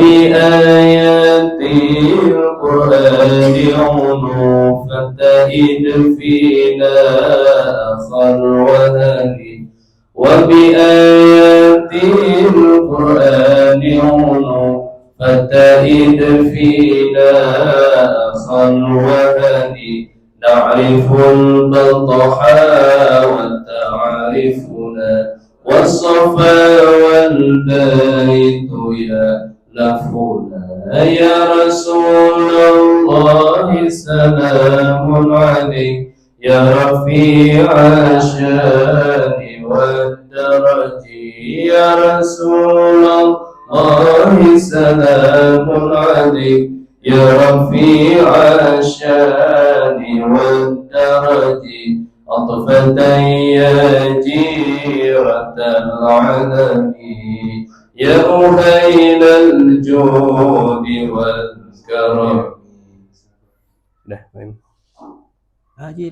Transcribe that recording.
وبآيات القرآن عنو فتهد فينا أخا وهدي وبآيات القرآن عنو فتهد فينا أخا وهدي نعرف البطحا وتعرفنا والصفا والبيت يا رسول الله سلام عليك. يا رفيع الشان والدرج يا رسول الله سلام عليك. يا رفيع الشان والدرج أطفة يا جيرة العلم يا أهيل الجود والكرم. jadi